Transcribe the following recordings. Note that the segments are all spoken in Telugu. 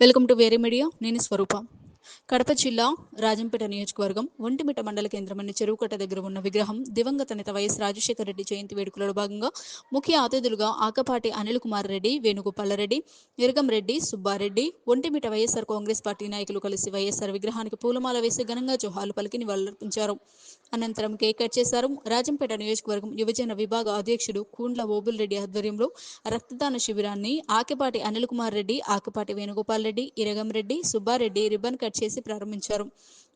వెల్కమ్ టు వేరే మీడియా నేను స్వరూప. కడప జిల్లా రాజంపేట నియోజకవర్గం ఒంటిమిట మండల కేంద్రమైన చెరువుకట్ట దగ్గర ఉన్న విగ్రహం దివంగత నేత వైఎస్ రాజశేఖర రెడ్డి జయంతి వేడుకలలో భాగంగా ముఖ్య అతిథులుగా ఆకపాటి అనిల్ కుమార్ రెడ్డి వేణుగోపాల రెడ్డి ఇరగం రెడ్డి సుబ్బారెడ్డి ఒంటిమిట వైఎస్ఆర్ కాంగ్రెస్ పార్టీ నాయకులు కలిసి వైఎస్ఆర్ విగ్రహానికి పూలమాల వేసి ఘనంగా జోహాలు పలికి నివాళులర్పించారు. అనంతరం కేక్ కట్ చేశారు. రాజంపేట నియోజకవర్గం యువజన విభాగ అధ్యక్షుడు కూండ్ల ఓబుల్ రెడ్డి ఆధ్వర్యంలో రక్తదాన శిబిరాన్ని ఆకపాటి అనిల్ కుమార్ రెడ్డి ఆకపాటి వేణుగోపాల్ రెడ్డి ఇరగం రెడ్డి సుబ్బారెడ్డి రిబ్బన్ కట్ చేసి ప్రారంభించారు.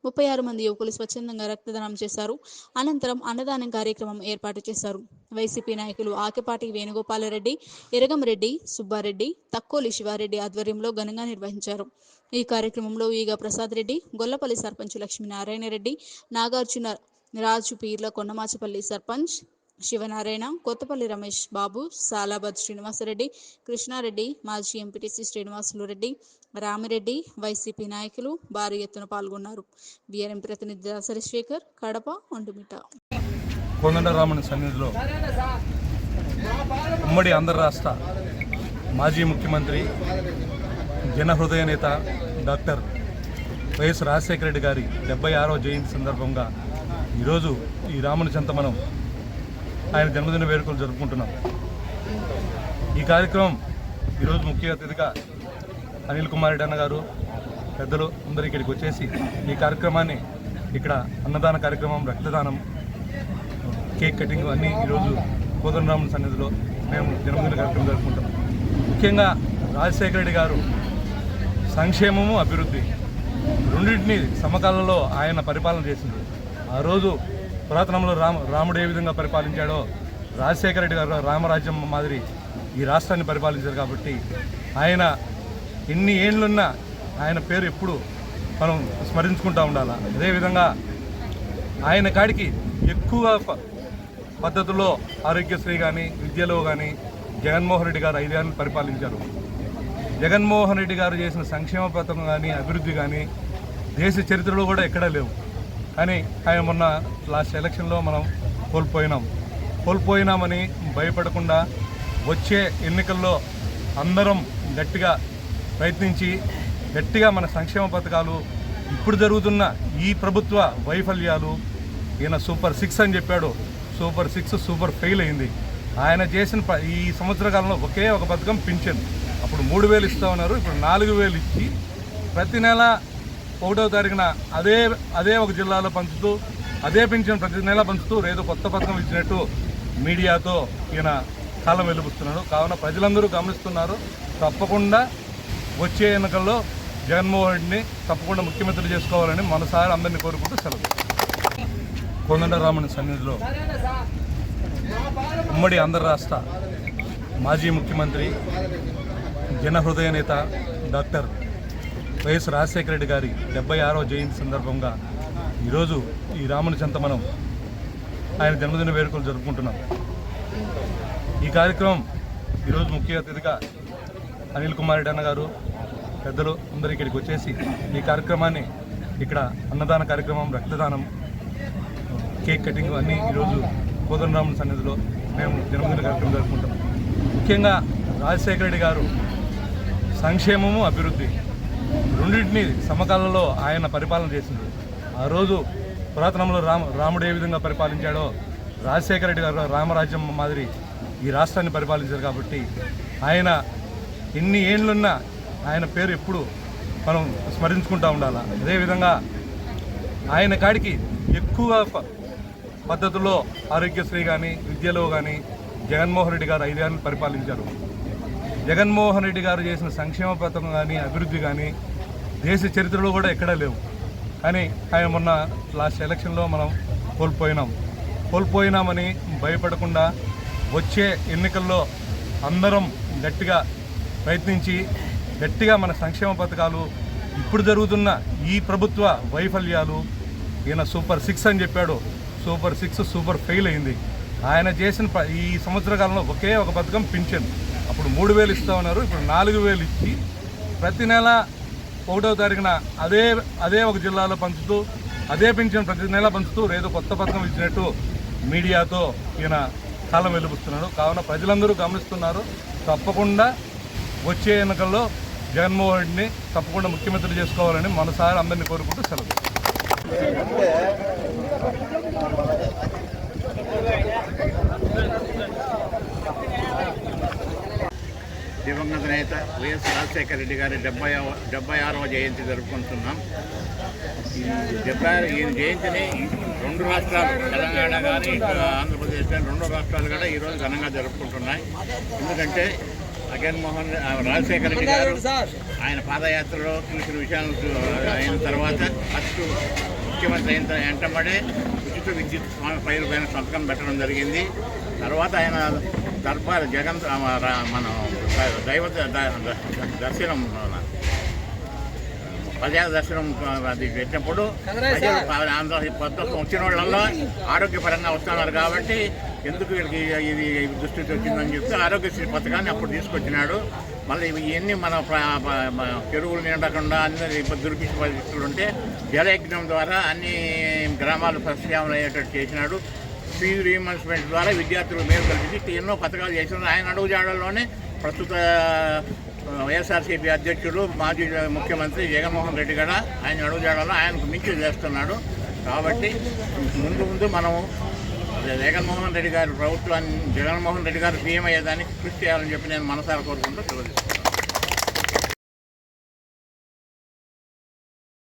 ముప్పై ఆరు మంది యువకులు స్వచ్ఛందంగా రక్తదానం చేశారు. అనంతరం అన్నదానం కార్యక్రమం ఏర్పాటు చేశారు. వైసీపీ నాయకులు ఆకిపాటి వేణుగోపాలరెడ్డి ఎరగంరెడ్డి సుబ్బారెడ్డి తక్కోలి శివారెడ్డి ఆధ్వర్యంలో ఘనంగా నిర్వహించారు. ఈ కార్యక్రమంలో ఈగ ప్రసాద్ రెడ్డి గొల్లపల్లి సర్పంచ్ లక్ష్మీనారాయణరెడ్డి నాగార్జున రాజు పీర్ల కొండమాచపల్లి సర్పంచ్ శివనారాయణ కొత్తపల్లి రమేష్ బాబు సాలాబాద్ శ్రీనివాసరెడ్డి కృష్ణారెడ్డి మాజీ ఎంపీటీసీ శ్రీనివాసులు రెడ్డి రామిరెడ్డి వైసీపీ నాయకులు భారీ ఎత్తున పాల్గొన్నారు. బీఆర్ఎం ప్రతినిధి దాసరి శేఖర్ కడప ఒంటిమిట కోదండరామన్ సన్నిధిలో ఉమ్మడి ఆంధ్ర రాష్ట్ర మాజీ ముఖ్యమంత్రి జనహృదయ నేత డాక్టర్ వైఎస్ రాజశేఖర రెడ్డి గారి డెబ్బై ఆరవ జయంతి సందర్భంగా ఈరోజు ఈ రాముని చెంత మనం ఆయన జన్మదిన వేడుకలు జరుపుకుంటున్నాం. ఈ కార్యక్రమం ఈరోజు ముఖ్య అతిథిగా అనిల్ కుమార్ రెడ్డి అన్న గారు పెద్దలు అందరూ ఇక్కడికి వచ్చేసి ఈ కార్యక్రమాన్ని ఇక్కడ అన్నదాన కార్యక్రమం రక్తదానం కేక్ కటింగ్ అన్నీ ఈరోజు కోదండరాముని సన్నిధిలో మేము జన్మదిన కార్యక్రమం జరుపుకుంటాం. ముఖ్యంగా రాజశేఖర రెడ్డి గారు సంక్షేమము అభివృద్ధి రెండింటిని సమకాలంలో ఆయన పరిపాలన చేసింది. ఆ రోజు పురాతనంలో రామ రాముడు ఏ విధంగా పరిపాలించాడో రాజశేఖర రెడ్డి గారు రామరాజ్యం మాదిరి ఈ రాష్ట్రాన్ని పరిపాలించారు కాబట్టి ఆయన ఎన్ని ఏండ్లున్నా ఆయన పేరు ఎప్పుడు మనం స్మరించుకుంటూ ఉండాలి. అదేవిధంగా ఆయన కాడికి ఎక్కువ ప- పద్ధతుల్లో ఆరోగ్యశ్రీ కానీ విద్యలో కానీ జగన్మోహన్ రెడ్డి గారు ఐదేళ్ళు పరిపాలించారు. జగన్మోహన్ రెడ్డి గారు చేసిన సంక్షేమ పథకం కానీ అభివృద్ధి కానీ దేశ చరిత్రలో కూడా ఎక్కడా లేవు. కానీ ఆయన మొన్న లాస్ట్ ఎలక్షన్లో మనం కోల్పోయినాం. కోల్పోయినామని భయపడకుండా వచ్చే ఎన్నికల్లో అందరం గట్టిగా ప్రయత్నించి గట్టిగా మన సంక్షేమ పథకాలు ఇప్పుడు జరుగుతున్న ఈ ప్రభుత్వ వైఫల్యాలు ఈయన సూపర్ సిక్స్ అని చెప్పాడు. సూపర్ సిక్స్ సూపర్ ఫెయిల్ అయింది. ఆయన చేసిన ఈ సంవత్సర కాలంలో ఒకే ఒక పథకం పింఛన్. అప్పుడు మూడు వేలు ఇస్తూ ఉన్నారు ఇప్పుడు నాలుగు వేలు ఇచ్చి ప్రతి నెల ఒకటో తారీఖున అదే అదే ఒక జిల్లాలో పంచుతూ అదే పింఛన్ ప్రతి నెల పంచుతూ ఏదో కొత్త పథకం ఇచ్చినట్టు మీడియాతో ఈయన కాలం వెలుపుస్తున్నాడు కావున ప్రజలందరూ గమనిస్తున్నారు. తప్పకుండా వచ్చే ఎన్నికల్లో జగన్మోహన్ రెడ్డిని తప్పకుండా ముఖ్యమంత్రి చేసుకోవాలని మనసారి అందరినీ కోరుకుంటూ సెలవు. కోదండరాముని సన్నిధిలో ఉమ్మడి ఆంధ్ర రాష్ట్ర మాజీ ముఖ్యమంత్రి జనహృదయ నేత డాక్టర్ వైఎస్ రాజశేఖర రెడ్డి గారి డెబ్బై ఆరవ జయంతి సందర్భంగా ఈరోజు ఈ రాముని చెంత మనం ఆయన జన్మదిన వేడుకలు జరుపుకుంటున్నాం. ఈ కార్యక్రమం ఈరోజు ముఖ్య అతిథిగా అనిల్ కుమార్ రెడ్డి అన్న గారు పెద్దలు అందరూ ఇక్కడికి వచ్చేసి ఈ కార్యక్రమాన్ని ఇక్కడ అన్నదాన కార్యక్రమం రక్తదానం కేక్ కటింగ్ అన్నీ ఈరోజు కోదండరాముని సన్నిధిలో మేము జన్మదిన కార్యక్రమం జరుపుకుంటాం. ముఖ్యంగా రాజశేఖర రెడ్డి గారు సంక్షేమము అభివృద్ధి రెండింటిని సమకాలంలో ఆయన పరిపాలన చేసింది. ఆ రోజు పురాతనంలో రామ రాముడు ఏ విధంగా పరిపాలించాడో రాజశేఖర రెడ్డి గారు రామరాజ్యం మాదిరి ఈ రాష్ట్రాన్ని పరిపాలించారు కాబట్టి ఆయన ఎన్ని ఏండ్లున్నా ఆయన పేరు ఎప్పుడు మనం స్మరించుకుంటూ ఉండాలి. అదేవిధంగా ఆయన కాడికి ఎక్కువ ప- పద్ధతుల్లో ఆరోగ్యశ్రీ కానీ విద్యలో కానీ జగన్మోహన్ రెడ్డి గారు ఐదేళ్ళు పరిపాలించారు. జగన్మోహన్ రెడ్డి గారు చేసిన సంక్షేమ పథకం కానీ అభివృద్ధి కానీ దేశ చరిత్రలో కూడా ఎక్కడా లేవు. కానీ ఆయన మొన్న లాస్ట్ ఎలక్షన్లో మనం కోల్పోయినాం. కోల్పోయినామని భయపడకుండా వచ్చే ఎన్నికల్లో అందరం గట్టిగా ప్రయత్నించి గట్టిగా మన సంక్షేమ పథకాలు ఇప్పుడు జరుగుతున్న ఈ ప్రభుత్వ వైఫల్యాలు ఈయన సూపర్ సిక్స్ అని చెప్పాడు. సూపర్ సిక్స్ సూపర్ ఫెయిల్ అయింది. ఆయన చేసిన ప- ఈ సంవత్సర కాలంలో ఒకే ఒక పథకం పింఛన్. అప్పుడు మూడు వేలు ఇస్తా ఉన్నారు ఇప్పుడు నాలుగు వేలు ఇచ్చి ప్రతి నెల ఒకటో తారీఖున అదే అదే ఒక జిల్లాలో పంచుతూ అదే పింఛన్ ప్రతి నెల పంచుతూ ఏదో కొత్త పథకం ఇచ్చినట్టు మీడియాతో ఈయన కాలం వెలుపుస్తున్నాడు కావున ప్రజలందరూ గమనిస్తున్నారు. తప్పకుండా వచ్చే ఎన్నికల్లో జగన్మోహన్ రెడ్డిని తప్పకుండా ముఖ్యమంత్రి చేసుకోవాలని మనసారి అందరినీ కోరుకుంటూ సెలవు. దివంగత నేత వైఎస్ రాజశేఖర రెడ్డి గారి డెబ్బై డెబ్బై ఆరవ జయంతి జరుపుకుంటున్నాం. ఈ డెబ్బై ఆరు జయంతిని రెండు రాష్ట్రాలు తెలంగాణ కానీ ఆంధ్రప్రదేశ్ కానీ రెండు రాష్ట్రాలు కూడా ఈరోజు ఘనంగా జరుపుకుంటున్నాయి. ఎందుకంటే జగన్మోహన్ రాజశేఖర రెడ్డి గారు ఆయన పాదయాత్రలో చూసిన విషయాలను చూ- అయిన తర్వాత ఫస్ట్ ముఖ్యమంత్రి అయిన వెంటబడే ఉచిత విద్యుత్ పైన పైన సంతకం పెట్టడం జరిగింది. తర్వాత ఆయన దర్బార్ జగన్ మన దైవ దర్శనం ప్రజా దర్శనం అది పెట్టినప్పుడు ప్రజలు ఆంధ్ర వచ్చిన వాళ్ళల్లో ఆరోగ్యపరంగా వస్తున్నారు కాబట్టి ఎందుకు వీళ్ళకి ఇది దృష్టికి వచ్చిందని చెప్తే ఆరోగ్యశ్రీ పథకాన్ని అప్పుడు తీసుకొచ్చినాడు. మళ్ళీ ఇవన్నీ మన చెరువులు నిండకుండా అన్ని దుర్భిక్ష పరిస్థితులు ఉంటే జలయజ్ఞం ద్వారా అన్ని గ్రామాలు ప్రశ్యామలు అయ్యేటట్టు చేసినాడు. ఫీజు రీఎంబర్స్మెంట్ ద్వారా విద్యార్థులు మేలు కలిసి ఎన్నో పథకాలు చేసినారు. ఆయన అడుగుజాడల్లోనే ప్రస్తుత వైఎస్ఆర్సీపీ అధ్యక్షుడు మాజీ ముఖ్యమంత్రి జగన్మోహన్ రెడ్డి కూడా ఆయన అడుగుజాడలో ఆయనకు మించి చేస్తున్నాడు. కాబట్టి ముందు ముందు మనము జగన్మోహన్ రెడ్డి గారి ప్రభుత్వాన్ని జగన్మోహన్ రెడ్డి గారు సీఎం అయ్యేదానికి కృషి చేయాలని చెప్పి నేను మనసారా కోరుకుంటూ తెలియజేస్తాను